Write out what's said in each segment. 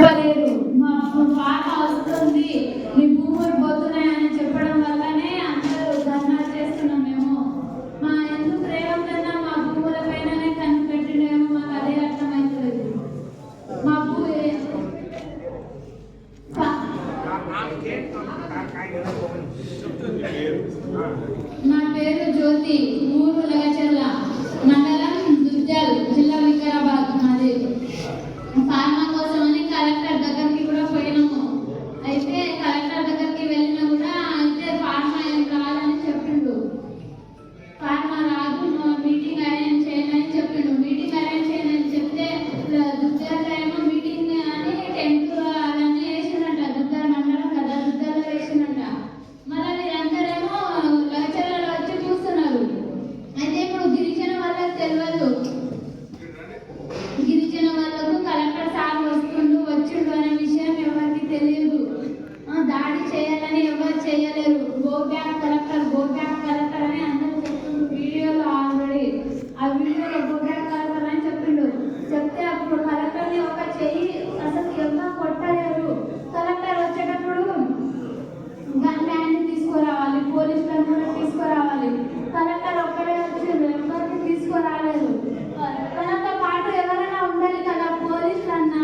చెప్పలేరు. మా పాట వస్తుంది నీ భూములు పోతున్నాయని చెప్పడం వల్లనే అందరూ ధర్నా చేస్తున్నాం మేము మా ఎందుకు రేవంత్ అన్న మా భూముల పైననే కన్ను పెట్టినేమో మాకు అదే అర్థమవుతుంది మా భూ ప- నా పేరు జ్యోతి ఊరు లగచర్ల మండలం దుర్జల్ జిల్లా వికారాబాద్ మాది ఫార్మా కోసం అని కలెక్టర్ దగ్గరికి కూడా పోయినాము అయితే కలెక్టర్ దగ్గరికి వెళ్ళినా కూడా అయితే ఫార్మా ఏం రాదని చెప్పిండు ఫార్మా రాదు నువ్వు మీటింగ్ అరేంజ్ చేయాలని చెప్పిండు మీటింగ్ అరేంజ్ చేయాలని చెప్తే దుర్జల్ ఏమో మీటింగ్ అని టెంట్ అవన్నీ వేసిందంట దుర్జల్ మండలం కదా దుర్జల్లో వేసిందంట మళ్ళీ వీరందరేమో లగచర్లలో వచ్చి చూస్తున్నారు అయితే ఇప్పుడు గిరిజన వాళ్ళకి తెలియదు గిరిజన వాళ్ళకు కలెక్టర్ సార్ వస్తుండు వచ్చిండు అనే విషయం ఎవరికి తెలియదు ఆ, దాడి చేయాలని ఎవరు చేయలేరు go back collector go back collector అని అందరూ చెప్తుండ్రు వీడియోలో ఆల్రెడీ ఆ వీడియోలో గో బ్యాక్ కలెక్టర్ అని చెప్పిండు చెప్తే అప్పుడు కలెక్టర్ని ఒక చెయ్యి అసలు ఎవరు కొట్టలేరు కలెక్టర్ వచ్చేటప్పుడు గన్ బ్యాన్ని తీసుకురావాలి పోలీసులను కూడా తీసుకురావాలి కలెక్టర్ ఒక్కడే వచ్చిండు ఎవరికి తీసుకురాలేదు తనతో పాటు ఎవరైనా ఉండాలి కదా పోలీసులు అన్నా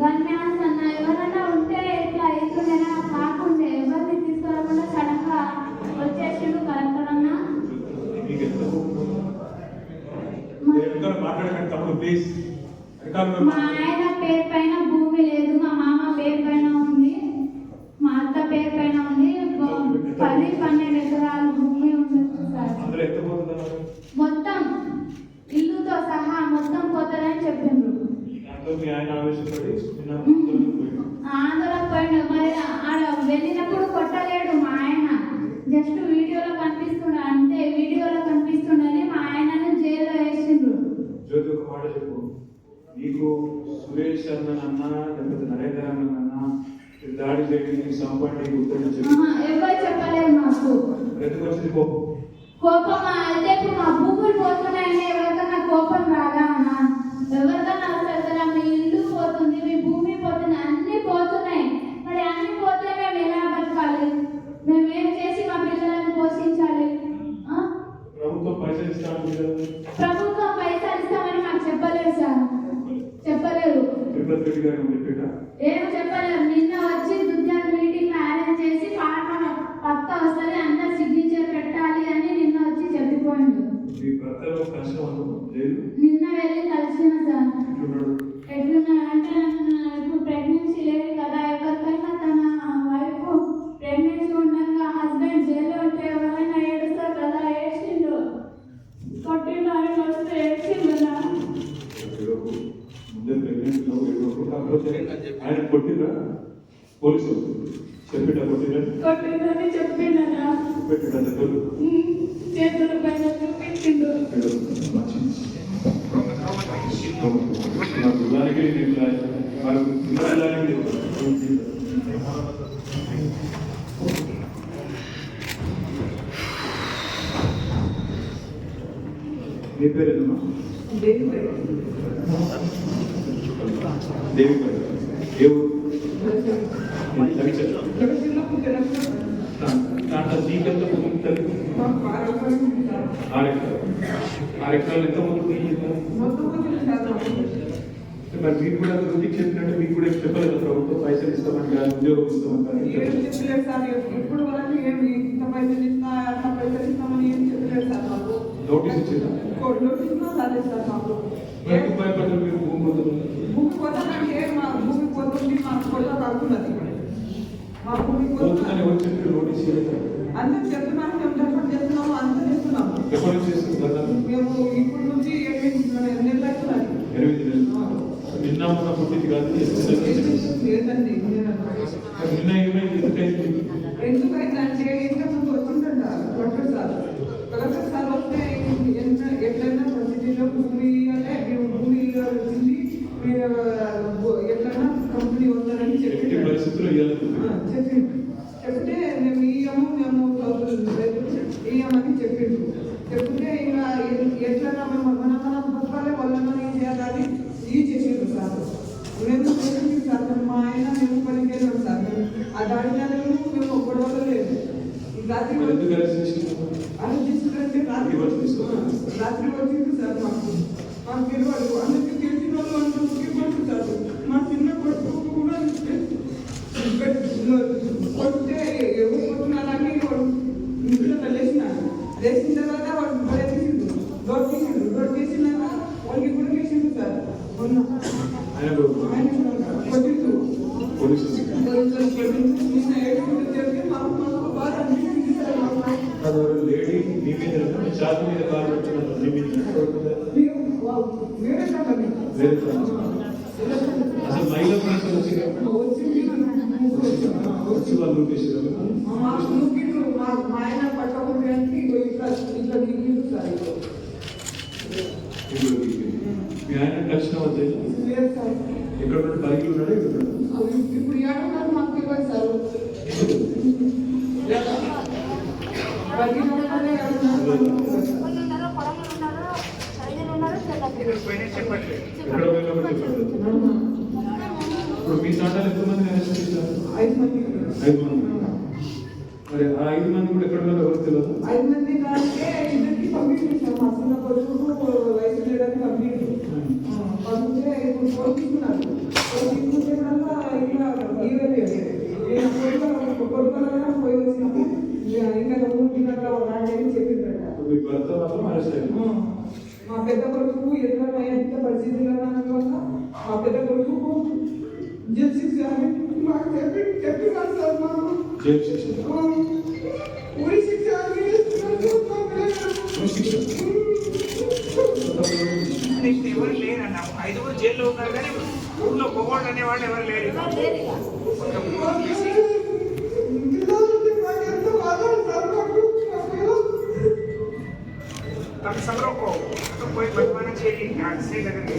గన్ మ్యాన్స్ అన్నా ఎవరైనా ఉంటే ఇట్లా అవుతుండేనా కాకుండే ఎవరిని తీసుకురాకుండా సడన్గా వచ్చేసిండు కలెక్టర్ అన్న మీకు ఎంత వెనకాల మాట్లాడకండి తమ్ముడు ప్లీజ్ వెనకాల మా ఆయన పేరు పైన భూమి లేదు మా మామ పేరు పైన ఉంది మా అత్త పేరు పైన ఉంది పది పన్నెండు ఎకరాలు భూమి ఉండొచ్చు సార్ అందరూ ఎంత పోతున్నారు మొత్తం ఇల్లుతో సహా మొత్తం పోతారని చెప్పిండ్రు దాంట్లో మీ ఆయన ఆవేశపడి మరి ఆడ వెళ్ళినప్పుడు కొట్టలేడు మా ఆయన. జస్ట్ వీడియోలో కనిపిస్తుండ అంతే వీడియోలో కనిపిస్తుండని మా ఆయనను జైల్లో వేసిండ్రు. జ్యోతి ఒక మాట చెప్పు. నీకు సురేష్ అన్న అన్న లేకపోతే నరేంద్ర అన్న అన్న దాడి గుర్తుండి చెప్పి. ఆహా, ఎవరు చెప్పలేరు మాకు. ఎందుకు వచ్చింది కోపం? కోపం అయితే ఇప్పుడు మా భూములు పోతున్నాయని ఎవరికన్నా కోపం రాదా అన్న? ఎవరికన్నా వస్తుంది కదా మీ ఇల్లు పోతుంది మీ భూమి పోతుంది అన్ని పోతున్నాయి మరి అన్ని పోతే మేము ఎలా బతకాలి మేము ఏం చేసి మా పిల్లలను పోషించాలి ఆ? ప్రభుత్వం పైసలు ఇస్తాను కదా ప్రభుత్వం పైసలు ఇస్తామని మాకు చెప్పలేదు సార్ చెప్పలేరు తిరుపతి రెడ్డి గారు చెప్పిట ఏం చెప్పలేరు నిన్న వచ్చి దుద్యాల మీటింగ్ అరేంజ్ చేసి పాట పక్క వస్తుంది అంతా సిగ్నేచర్ పెట్టాలి అని నిన్న వచ్చి మీ భర్తలో కష్టం లేదు. నిన్న వెళ్ళి కలిసిన సార్. ఎట్లున్నాడంటే ఇప్పుడు ప్రెగ్నెన్సీ లేదు కదా. ఎవరికైనా తన వైఫ్ ప్రెగ్నెన్సీ ఉండగా హస్బెండ్ జైల్లో ఉంటే ఎవరైనా ఏడుస్తారు కదా? ఏడ్చిండు కొట్టిండు అని వస్తే ఏడ్చిండు. ముందే ప్రెగ్నెంట్లో ఏడవకు. కాకపోతే ఆయన కొట్టిరా పోలీసు చెప్పిట కొట్టిరా కొట్టిందని చెప్పిండనా పెట్టిట దగ్గర చేతుల పైన చూపించిండు నా పిల్లానికి నేను రాయ- వాళ్ళ పిల్లలకి నీ పేరు ఏదమ్మా? దేవి పేరు. ఏ ఊరు? దాంట్లో నీకెంత భూమి తల్లి ఆరు ఎకరాలు ఆరు ఎకరాలు ఎంత మొత్తం మరి మీకు కూడా వృత్తికి చెప్పినట్టు మీకు కూడా చెప్పలేదు ప్రభుత్వం. పైసలు ఇస్తామని కానీ ఉద్యోగం ఇస్తామని ఇప్పుడు వరకు ఏమి ఇంత పైసలు ఇస్తా అంత పైసలు ఇస్తామని ఏం చెప్పలేదు సార్ మాకు. నోటీస్ ఇచ్చిందా? నోటీస్ కూడా రాలేదు సార్ మాకు. ఎందుకు భయపడ్డారు మీరు భూమి పోతుంది భూమి పోతానంటే మా భూమి పోతుంది మా కొత్త కాకున్నది మా భూమి పోతుందని పోతుంది ఎవరు చెప్పి నోటీస్ ఇవ్వలేదు. అందరూ చెప్తున్నాము మేము డెఫర్ చేస్తున్నాము అంత చేస్తున్నాము ఎప్పటి నుంచి చేస్తుంది కదా మేము ఇప్పుడు నుంచి నెలలు నిన్న మొన్న పుట్టింది కాదు నిన్న ఏమైంది ఎందుకైంది డాక్టర్ సార్ సార్ వస్తే ఎట్లయినా పరిస్థితిలో భూమి అంటే భూమి వచ్చింది కంపెనీ వస్తారని చెప్పి పరిస్థితుల్లో ఇవ్వలేదు చెప్పి చెప్తే మేము ఇయ్యము మేము ఇయ్యమని చెప్పిండు చెప్తే ఇంకా ఎట్లన్నా మేము మన మన బతకాలే వాళ్ళని ఏం చేయాలని ఈ చేసిండు సార్ మేము దొరికింది సార్ మరి మా ఆయన మేము పనికి వెళ్ళాం సార్ మేము నెలలు మేము వల్ల లేదు. రాత్రి తీసుకురండి రాత్రి. రాత్రి వచ్చింది సార్ మాకు. మాకు తెలియదు. అందరికి తెలిసిన వాళ్ళు అందరూ ఇవ్వండి సార్ మా చిన్న కొడుకు కూడా కొట్టే ఎవరు కొట్టున్నారని ఇంట్లో లేచినాడు లేచిన తర్వాత వాడు గొడవ తీసిండు డోర్ తీసిండు డోర్ తీసినాక వాళ్ళకి కూడా వేసిండు సార్ మొన్న ఆయన ఆయన కొట్టిండు పోలీసులు పోలీసులు కొట్టిండు నిన్న ఏడుకుంటూ చెప్తే మాకు మాకు బాధ అనిపించింది సార్ మాకు అది ఎవరు లేడీ మీ మీద మీ ఛాతి మీద కాలు పెట్టుకున్నారు మీ మీద కొడుకుందా? మేము వా- వేరే సంగతి వేరే ఫ్రెండ్స్. అసలు వచ్చి వచ్చింది వచ్చి వాళ్ళు లూటేసారు మా ముగ్గురు మా మా ఆయన పట్టకుండా ఇట్లా ఇట్లా దిగిండు సార్ ఇట్లా. ఇప్పుడు మీ ఆయన కలిసిన వద్ద లేదు సార్ ఎక్కడ నుండి బైక్లు ఉన్నాడా ఇక్కడ ఉన్నాడా? అవి ఇప్పుడు ఏడున్నారు మాకు తెలియదు సార్ బయటికి ఉన్నప్పుడే ఏడున్నారు మాకు తెలియదు సార్. ఉన్నారు కొడలు ఉన్నారు సైన్యులు ఉన్నారు ఎక్కడ పోయినా కూడా చెప్పండి ఇప్పుడు మీ తాటాలు ఎంతమంది అరెస్ట్ చేశారు? ఐదు మంది. ఐదు మంది. మరి ఆ ఐదు మంది కూడా ఎక్కడ ఎవరు తెలియదు? ఐదు మంది దానికే ఇద్దరికి పంపించారు మా చిన్న కొడుకు వయసు ఇప్పుడు ఇంకా ఇవ్వలేదు పోయి ఇంకా మీ భర్త మాత్రం అరెస్ట్ అయ్యారు. మా పెద్ద కొడుకు ఎట్లా నెక్స్ట్ ఎవరు లేరన్న ఐదుగురు జైల్లో ఉన్నారు కానీ ఊళ్ళో పొగోళ్ళు అనేవాళ్ళు ఎవరు లేరు. తమ సమరంలో పోయి బతిమానం చేయి. శ్రీ దగ్గరికి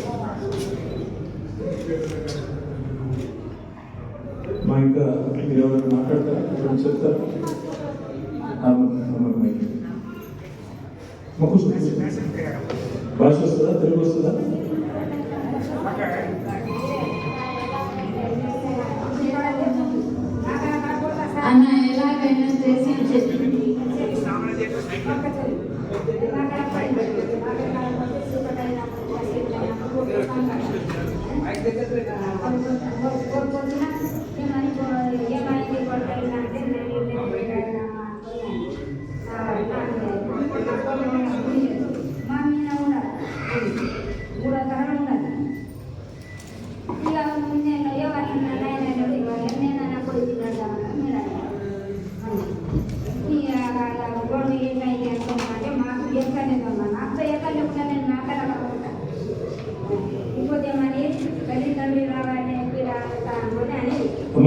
మా ఇంకా మీరు ఎవరైనా మాట్లాడతారా? ఎవరైనా చెప్తారా? మాకు. భాష వస్తుందా? తెలుగు వస్తుందా?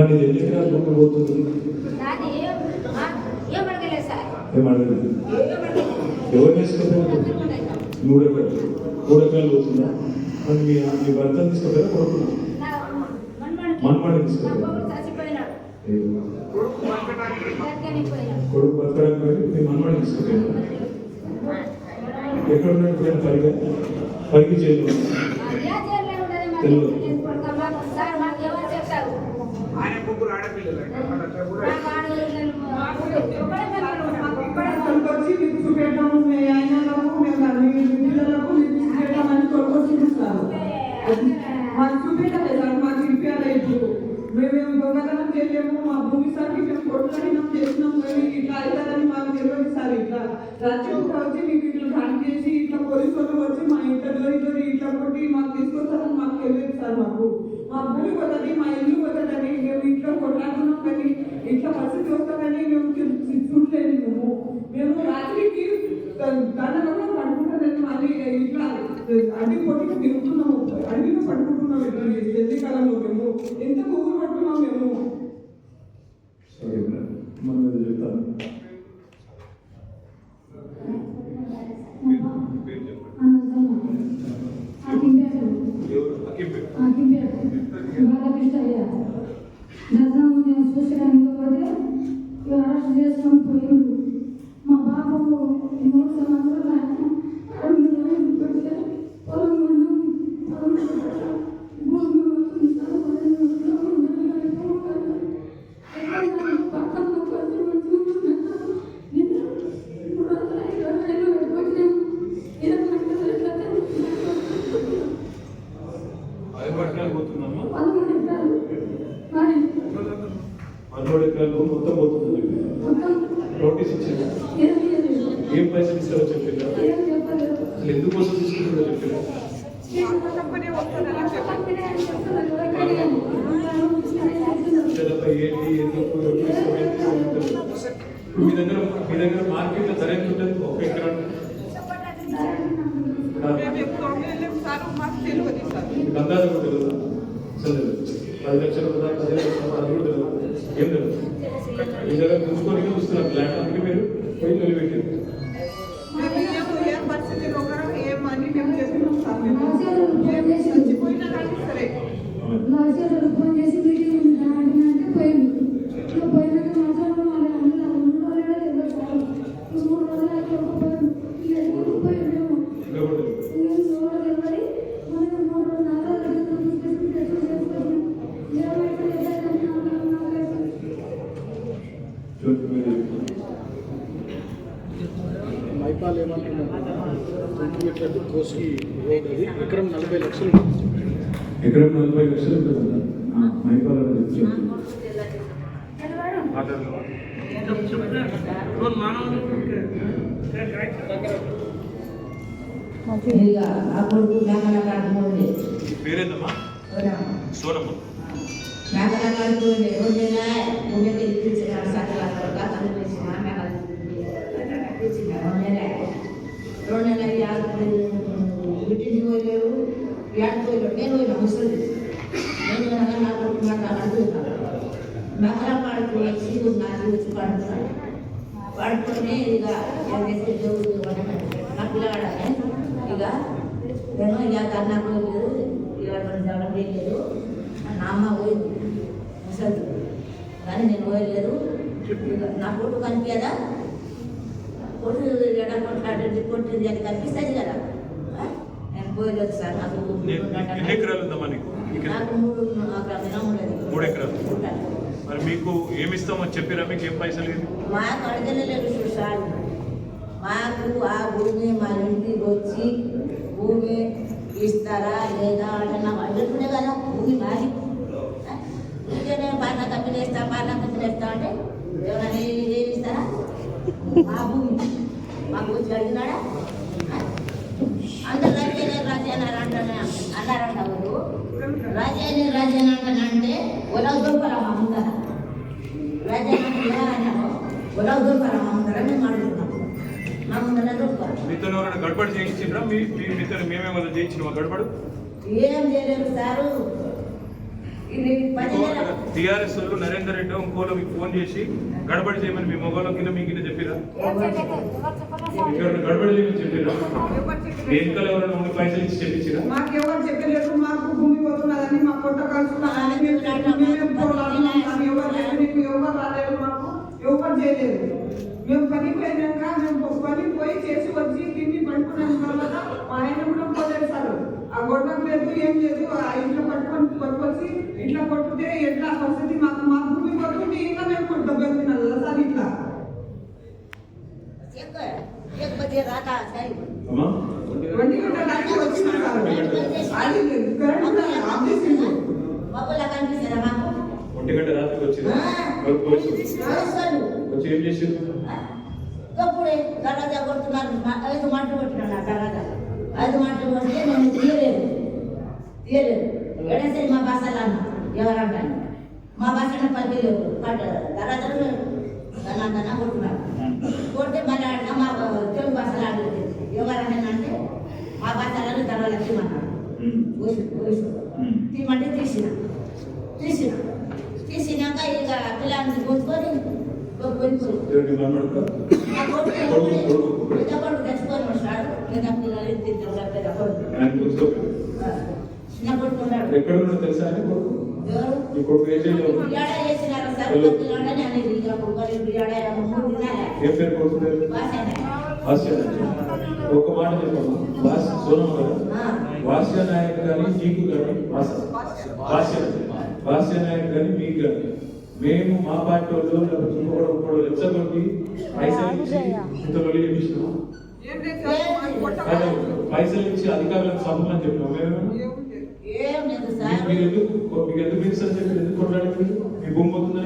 నీది ఎన్ని ఎకరాలు భూమి పోతుంది? ఎవరు వేసుకుంటారు? మూడు ఎకరాలు. మూడు ఎకరాలు పోతుందా? మరి మీ మీ తీసుకుంటారా మన్మడిని నా తీసుకుంటారా? కొడుకు కొడుకు బతకడానికి కొడుకు మీ మన్మడిని తీసుకుంటారా? ఎక్కడ ఉన్నాడు? పరిగా పైకి చేయలేదు మరి తెలియదు. సార్ మాకు ఎవరు చెప్తారు ఆయన ముగ్గురు ఆడపిల్లలు తొలకొచ్చి లిప్స్ పెట్టాము మీ ఆయనలకు మేము పిల్లలకు లిప్స్ పెట్టామని మాకు చూపించలేదు. సార్ మాకు చూపించాలి ఇప్పుడు మేమేం దొంగతనం చేయలేము. మా భూమి సార్కి మేము కొట్లాడినాం చేసినాం. కానీ ఇట్లా అవుతుందని మాకు తెలియదు సార్ ఇట్లా. రాత్రిపూట వచ్చి మీకు ఇట్లా దాడి చేసి ఇట్లా పోలీసు వాళ్ళు వచ్చి మా ఇంట్లో ఇట్లా కొట్టి మాకు తీసుకొస్తారని మాకు తెలియదు సార్ మాకు. భూమి పోతుంది మా ఇల్లు పోతుందని మేము ఇంట్లో కొట్లాడుతున్నాం కానీ ఇట్లా పరిస్థితి వస్తుందని మేము చూడలేదు మేము. మేము రాత్రికి దండలో పడుకుంటానని మళ్ళీ ఇట్లా అడ్డి కొట్టి తిరుగుతున్నాము. అడవిలో పడుకుంటున్నాం ఇట్లా చలికాలంలో మేము. ఎంత పువ్వులు పడుతున్నాం మేము? చెప్తాను దర్శనం మేము చూసడానికి పోతే ఇక అరెస్ట్ చేసుకొని పోయిండు మా బాబు మూడు సంవత్సరాలు ఆయన అడుగు ఏమైంది పెడితే పొలం కొన్నాం, పొలం కొన్నాం, భూమి కొన్నాం, పొలం కొన్నాం. పదమూడు ఎకరాలు భూమి మొత్తం పోతుంది మొత్తం నోటీస్ ఇచ్చింది ఏం లేదు ఏం పైసలు ఇస్తారో చెప్పిందా ఏం చెప్పలేదు అసలు ఎందుకోసం తీసుకుంటారో చెప్పినా కంపెనీ వస్తుందని చెప్పండి కంపెనీ అని చెప్తున్నారు ఎవరికైనా చెప్తున్నారు చదపై ఏంటి ఎందుకు. మీ దగ్గర మీ దగ్గర మార్కెట్ ధర ఎంత ఉంటుంది ఒక ఎకరం అందాజు. పది లక్షలు పది లక్షలు రాజాలు ఫోన్ చేసి మీటింగ్ ఉంది దాంట్లో అంటే పోయింది ఎకరం నలభై లక్షలు ఉంటుంది మేకల కడుపుండే పేరేందమ్మా? సోనమ్మ. మేకల కడుపుండే ఏడు పోయలేరు నేను పోయినా ముసలి నేను పోయినా నా కొడుకు మేకలు అడుగుతున్నాను మేకల కడుపు వచ్చి నాకు వచ్చి పడుతున్నాను పడుకొని ఇక ఏం చేస్తే దేవుడు నా పిల్లగాడనే ఇక నేను ఇక కన్నా పోలేదు ఇక జగన్ లేదు నా అమ్మ పోయింది ముసలి కానీ నేను పోయలేదు ఇక నా కొట్టు కనిపించదా కొట్టు ఎడ కొట్లాడేది కొట్టేది అది కనిపిస్తుంది కదా ఆ? నేను పోయలేదు సార్ నాకు ఎన్ని ఎకరాలు ఉందమ్మా నీకు? నీకు ఎంత? నాకు మూడు ఎకరాలు. మూడు. మరి మీకు ఏమి ఇస్తామో చెప్పిరా మీకు ఏం పైసలు ఇవ్వండి? మాకు అడగలేదు చూసారు మాకు ఆ భూమి మా ఇంటికి వచ్చి భూమి ఇస్తారా లేదా అంటే నాకు అడుగుతుండే కదా భూమి మాది. ఇంకే నేను పాన కప్పినేస్తా పాన కప్పినేస్తా అంటే ఎవరైనా ఏమి ఇస్తారా? మా భూమి. మాకు వచ్చి అడిగినాడా అందరు రాజేనే రాజేన అంటానే అన్నారంట వాళ్ళు రాజేనే రాజేన అంటానంటే ఒలవ దొరకరా మా ముందర రాజేన అన్నాము ఒలవ దొరకరా మా ముందర మేము అడుగుతున్నాం మా ముందర దొరకరా మీతో ఎవరైనా గడబడి చేయించిండ్రా? మీ మీతో మేమేమైనా చేయించినామా? గడబడు ఏం చేయలేదు సారు. టీఆర్ఎస్ వాళ్ళు నరేందర్ రెడ్డి ఇంకోలో మీకు ఫోన్ చేసి గడబడి చేయమని మీ మొగలో కింద మీ కింద చెప్పిరా? గడబడి చేయమని చెప్పిరా? మీ వెనకాల ఎవరైనా ఉండి పైసలు ఇచ్చి చెప్పించిరా? మాకు ఎవరు చెప్పలేదు. మాకు భూమి పోతున్నదని మా పొట్ట కలుసుకున్నారని మేము చెప్పినాం. మేమే పోరాడుతున్నాం కానీ ఎవరు చెప్పలేదు ఎవరు రాలేదు మాకు. ఎవరు చేయలేదు. మేము పనికి పోయినాక మేము పని పోయి చేసి వచ్చి తిని పట్టుకున్న తర్వాత మా ఆయన కూడా పోలేదు సార్. ఆ లేదు ఏం లేదు. ఆ ఇంట్లో పట్టుకొచ్చి ఇట్లా కొట్టుతే ఎట్లా పరిస్థితి? మాకు మా భూమి కొట్టుకుంటే ఇంకా మేము కొట్టు పెడుతున్నాం సార్ ఇట్లా. అది కరెంట్ ఆఫ్ ఒంటి గంట రాత్రికి వచ్చింది. వచ్చి వచ్చి ఏం దర్వాజా కొడుతున్నారు ఐదు మాటలు ఆ దర్వాజా ఐదు మాటలు కొడితే నేను తీయలేదు. తీయలేదు. ఎడసరి మా భాషలు అన్న ఎవరంటాను మా భాషను పలికలేదు దర్వాజాలు దన్నా కొట్టున్నాడు. కొడితే మళ్ళీ ఆడినా మా తెలుగు భాషలు ఆడలేదు మా భాషలను దర్వాజా తీయమన్నాడు. పోయి పోయి ఉమ్. తీయమంటే తీసిన. తీసిన. తీసినాక ఇక పిల్లల్ని కొట్టుకొని పోయి. ఎవరికి మనమడుకో నా కొడుకు కొడుకు, కొడుకు, కొడుకు. పెద్ద కొడుకు తెచ్చుకొని వస్తాడు పెద్ద పిల్లలు పెద్ద కొడుకు ఆయన కూర్చో ఆ, చిన్న కొడుకు ఉన్నాడు ఎక్కడ ఉన్నాడో తెలుసా అని కొడుకు? ఈ కొడుకు ఏం ఏం పేరు కొడుకు ఒక మాట చెప్పమ్మా. కదా ఆ. భాస్య నాయక్ కానీ నీకు కానీ భాస్య భాస్య నాయక్. కానీ మీకు కానీ మేము మా పార్టీ వాళ్ళు లేకపోతే ఇంకొకడు రెచ్చగొట్టి పైసలు ఇచ్చి ఇంత వెళ్ళి మాకు పైసలు ఇచ్చి అధికారులకు సంపమని చెప్పినాం మేమేమో ఏం లేదు సార్. మీరు ఎందుకు మీకు ఎందుకు మీరు చెప్పి ఎందుకు కొట్లాడారు మీ భూమి